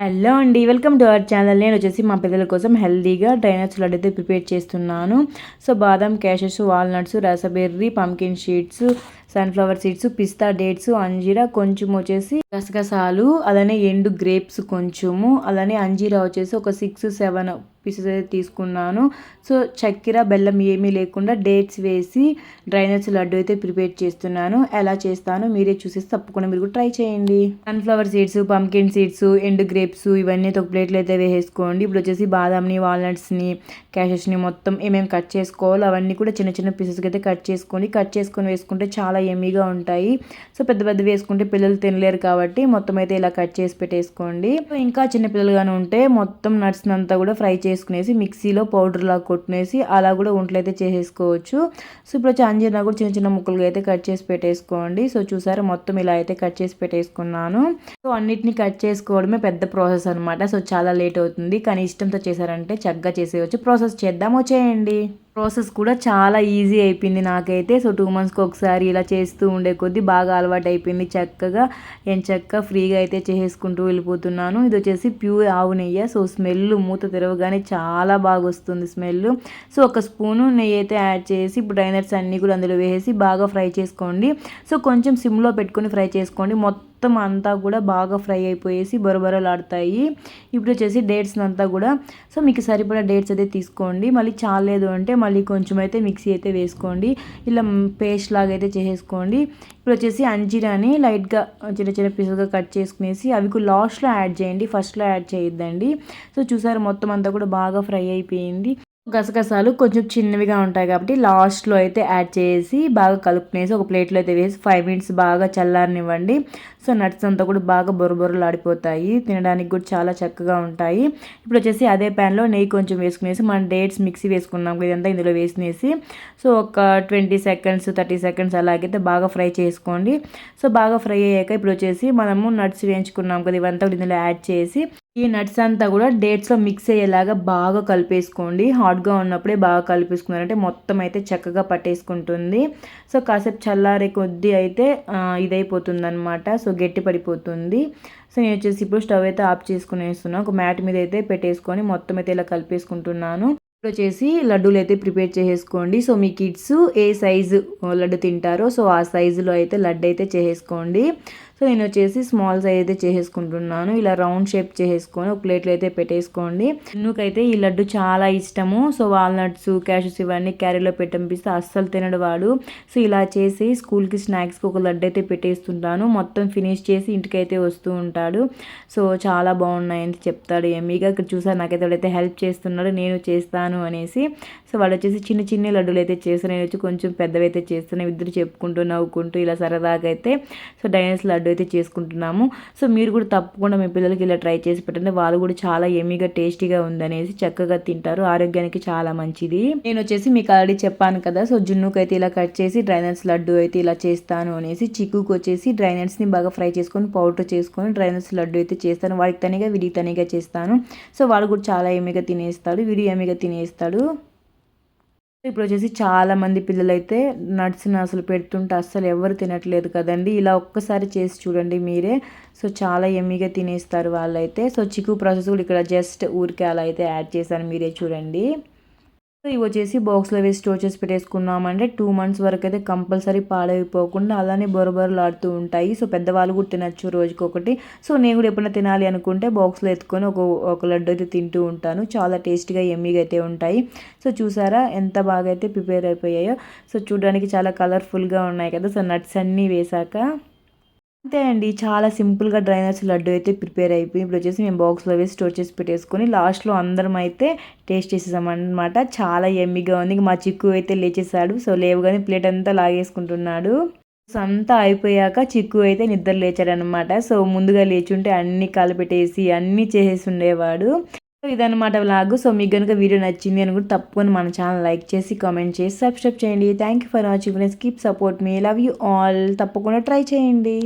Hello అండి welcome to our channel. నేను వచ్చేసి మా పిల్లల కోసం హెల్దీగా డ్రైనట్స్ లడ్డు అయితే ప్రిపేర్ చేస్తున్నాను. సో బాదం cashews walnuts raspberry pumpkin seeds sunflower seeds పిస్తా డేట్స్ అంజీరా కొంచెం వచ్చేసి గసగసాలు అలానే ఎండు గ్రేప్స్ కొంచెము అలానే అంజీరా వచ్చేసి ఒక సిక్స్ సెవెన్ పీసెస్ అయితే తీసుకున్నాను. సో చక్కెర బెల్లం ఏమీ లేకుండా డేట్స్ వేసి డ్రైనట్స్ లడ్డు అయితే ప్రిపేర్ చేస్తున్నాను. ఎలా చేస్తాను మీరే చూసేసి తప్పకుండా మీరు ట్రై చేయండి. సన్ఫ్లవర్ సీడ్స్ పంకిన్ సీడ్స్ ఎండు గ్రేప్స్ ఇవన్నీ ఒక ప్లేట్లు అయితే వేసేసుకోండి. ఇప్పుడు వచ్చేసి బాదాంని వాల్నట్స్ని క్యాషెస్ని మొత్తం ఏమేమి కట్ చేసుకోవాలో అవన్నీ కూడా చిన్న చిన్న పీసెస్కి అయితే కట్ చేసుకోండి. కట్ చేసుకొని వేసుకుంటే చాలా ఎమ్మీగా ఉంటాయి. సో పెద్ద పెద్ద వేసుకుంటే పిల్లలు తినలేరు కాబట్టి మొత్తం అయితే ఇలా కట్ చేసి పెట్టేసుకోండి. ఇంకా చిన్నపిల్లలుగానే ఉంటే మొత్తం నట్స్ అంతా కూడా ఫ్రై చేసుకునేసి మిక్సీలో పౌడర్ లాగా కొట్టునేసి అలా కూడా ఒంట్లో అయితే చేసేసుకోవచ్చు. సో ఇప్పుడు వచ్చి అంజీనా కూడా చిన్న చిన్న ముక్కలుగా అయితే కట్ చేసి పెట్టేసుకోండి. సో చూసారా మొత్తం ఇలా అయితే కట్ చేసి పెట్టేసుకున్నాను. సో అన్నిటిని కట్ చేసుకోవడమే పెద్ద ప్రాసెస్ అనమాట సో చాలా లేట్ అవుతుంది. కానీ ఇష్టంతో చేశారంటే చక్కగా చేసేయచ్చు. ప్రాసెస్ చేద్దామో చేయండి. ప్రాసెస్ కూడా చాలా ఈజీ అయిపోయింది నాకైతే. సో టూ మంత్స్కి ఒకసారి ఇలా చేస్తూ ఉండే కొద్దీ బాగా అలవాటు అయిపోయింది చక్కగా నేను చక్కగా ఫ్రీగా అయితే చేసుకుంటూ వెళ్ళిపోతున్నాను. ఇది వచ్చేసి ప్యూర్ ఆవు నెయ్యి. సో స్మెల్ మూత తెరవగానే చాలా బాగా వస్తుంది స్మెల్. సో ఒక స్పూను నెయ్యి అయితే యాడ్ చేసి ఇప్పుడు డ్రైనర్స్ అన్నీ కూడా అందులో వేసి బాగా ఫ్రై చేసుకోండి. సో కొంచెం సిమ్లో పెట్టుకొని ఫ్రై చేసుకోండి. మొత్తం మొత్తం అంతా కూడా బాగా ఫ్రై అయిపోయేసి బొరబొరలాడతాయి. ఇప్పుడు వచ్చేసి డేట్స్ అంతా కూడా. సో మీకు సరిపడా డేట్స్ అయితే తీసుకోండి. మళ్ళీ చాలేదు అంటే మళ్ళీ కొంచెం అయితే మిక్సీ అయితే వేసుకోండి. ఇలా పేస్ట్ లాగా అయితే చేసేసుకోండి. ఇప్పుడు వచ్చేసి అంజీరాని లైట్గా చిన్న చిన్న పీసెస్గా కట్ చేసుకునేసి అవి లాస్ట్లో యాడ్ చేయండి. ఫస్ట్లో యాడ్ చేయొద్దండి. సో చూసారు మొత్తం అంతా కూడా బాగా ఫ్రై అయిపోయింది. గసగసాలు కొంచెం చిన్నవిగా ఉంటాయి కాబట్టి లాస్ట్లో అయితే యాడ్ చేసి బాగా కలుపుకునేసి ఒక ప్లేట్లో అయితే వేసి ఫైవ్ మినిట్స్ బాగా చల్లారనివ్వండి. సో నట్స్ అంతా కూడా బాగా ఆడిపోతాయి తినడానికి కూడా చాలా చక్కగా ఉంటాయి. ఇప్పుడు వచ్చేసి అదే ప్యాన్లో నెయ్యి కొంచెం వేసుకునేసి మనం డేట్స్ మిక్సీ వేసుకున్నాం ఇదంతా ఇందులో వేసినేసి సో ఒక ట్వంటీ సెకండ్స్ థర్టీ సెకండ్స్ అలాగైతే బాగా ఫ్రై చేసుకోండి. సో బాగా ఫ్రై అయ్యాక ఇప్పుడు వచ్చేసి మనము నట్స్ వేయించుకున్నాం కదా ఇవంతా ఇందులో యాడ్ చేసి ఈ నట్స్ అంతా కూడా డేట్స్లో మిక్స్ అయ్యేలాగా బాగా కలిపేసుకోండి. హాట్గా ఉన్నప్పుడే బాగా కలిపేసుకున్నారంటే మొత్తం అయితే చక్కగా పట్టేసుకుంటుంది. సో కాసేపు చల్లారే కొద్దీ అయితే ఇదైపోతుంది అనమాట సో గట్టి పడిపోతుంది. సో నేను వచ్చేసి ఇప్పుడు స్టవ్ అయితే ఆఫ్ చేసుకునేస్తున్నాను ఒక మ్యాట్ మీద అయితే పెట్టేసుకొని మొత్తం అయితే ఇలా కలిపేసుకుంటున్నాను. ఇప్పుడు వచ్చేసి లడ్డూలు అయితే ప్రిపేర్ చేసేసుకోండి. సో మీ కిడ్స్ ఏ సైజు లడ్డు తింటారో సో ఆ సైజులో అయితే లడ్డు అయితే చేసేసుకోండి. సో నేను వచ్చేసి స్మాల్ సైజ్ అయితే చేసేసుకుంటున్నాను. ఇలా రౌండ్ షేప్ చేసేసుకొని ఒక ప్లేట్లో అయితే పెట్టేసుకోండి. నువ్వుకైతే ఈ లడ్డు చాలా ఇష్టము. సో వాల్నట్స్ క్యాషెస్ ఇవన్నీ క్యారీలో పెట్టంపిస్తే అస్సలు తినడు వాడు. సో ఇలా చేసి స్కూల్కి స్నాక్స్కి ఒక లడ్డు అయితే పెట్టేస్తుంటాను. మొత్తం ఫినిష్ చేసి ఇంటికైతే వస్తూ ఉంటాడు. సో చాలా బాగున్నాయని చెప్తాడు ఎమ్మీగా ఇక్కడ చూసాను నాకైతే వాడైతే హెల్ప్ చేస్తున్నాడు. నేను చేస్తాను అనేసి. సో వాడు వచ్చేసి చిన్న చిన్న లడ్డులు అయితే చేస్తున్నాయి వచ్చి కొంచెం పెద్దవైతే చేస్తున్నాను ఇద్దరు చెప్పుకుంటూ నవ్వుకుంటూ ఇలా సరదాగా అయితే. సో డైనస్ లడ్డు లడ్డు అయితే చేసుకుంటున్నాము. సో మీరు కూడా తప్పకుండా మీ పిల్లలకి ఇలా ట్రై చేసి పెట్టండి. వాళ్ళు కూడా చాలా ఎమీగా టేస్టీగా ఉందనేసి చక్కగా తింటారు. ఆరోగ్యానికి చాలా మంచిది. నేను వచ్చేసి మీకు ఆల్రెడీ చెప్పాను కదా సో జున్నుకు అయితే ఇలా కట్ చేసి డ్రైనట్స్ లడ్డు అయితే ఇలా చేస్తాను అనేసి చిక్కుకు వచ్చేసి డ్రైనట్స్ని బాగా ఫ్రై చేసుకొని పౌడర్ చేసుకొని డ్రైనట్స్ లడ్డు అయితే చేస్తాను. వాడికి తనిగా వీడికి తనిగా చేస్తాను. సో వాళ్ళు కూడా చాలా ఎమీగా తినేస్తాడు విడి ఎమీగా తినేస్తాడు. ఇప్పుడు వచ్చేసి చాలామంది పిల్లలైతే నట్స్ని అసలు పెడుతుంటే అస్సలు ఎవరు తినట్లేదు కదండి. ఇలా ఒక్కసారి చేసి చూడండి మీరే. సో చాలా ఎమ్మిగా తినేస్తారు వాళ్ళైతే. సో చిక్కు ప్రాసెస్ కూడా ఇక్కడ జస్ట్ ఊరికే అలా అయితే యాడ్ చేశాను మీరే చూడండి. ఇవి వచ్చేసి బాక్స్లో వేసి స్టోర్ చేసి పెట్టేసుకున్నామంటే టూ మంత్స్ వరకు అయితే కంపల్సరీ పాడైపోకుండా అలానే బొరబొరలాడుతూ ఉంటాయి. సో పెద్దవాళ్ళు కూడా తినచ్చు రోజుకి ఒకటి సో నేను కూడా ఎప్పుడైనా తినాలి అనుకుంటే బాక్స్లో ఎత్తుకొని ఒక ఒక లడ్డు అయితే తింటూ ఉంటాను. చాలా టేస్ట్గా ఎమ్మీగా అయితే ఉంటాయి. సో చూసారా ఎంత బాగా అయితే ప్రిపేర్ అయిపోయాయో. సో చూడడానికి చాలా కలర్ఫుల్గా ఉన్నాయి కదా. సో నట్స్ అన్నీ వేసాక అంతే అండి. చాలా సింపుల్గా డ్రైనర్స్ లడ్డు అయితే ప్రిపేర్ అయిపోయి ఇప్పుడు వచ్చేసి మేము బాక్స్లో వేసి స్టోర్ చేసి పెట్టేసుకొని లాస్ట్లో అందరం అయితే టేస్ట్ చేసేసామన్నమాట. చాలా ఎమ్మిగా ఉంది. మా చిక్కు అయితే లేచేసాడు. సో లేవుగానే ప్లేట్ అంతా లాగేసుకుంటున్నాడు. సో అంతా అయిపోయాక చిక్కు అయితే నిద్ర లేచాడనమాట సో ముందుగా లేచుంటే అన్నీ కలిపెట్టేసి అన్నీ చేసేసి ఉండేవాడు. సో ఇదనమాట లాగు సో మీకు కనుక వీడియో నచ్చింది అని కూడా తప్పకుండా మన ఛానల్ లైక్ చేసి కామెంట్ చేసి సబ్స్క్రైబ్ చేయండి. Thank you for watching friends keep support me love you all తప్పకుండా ట్రై చేయండి.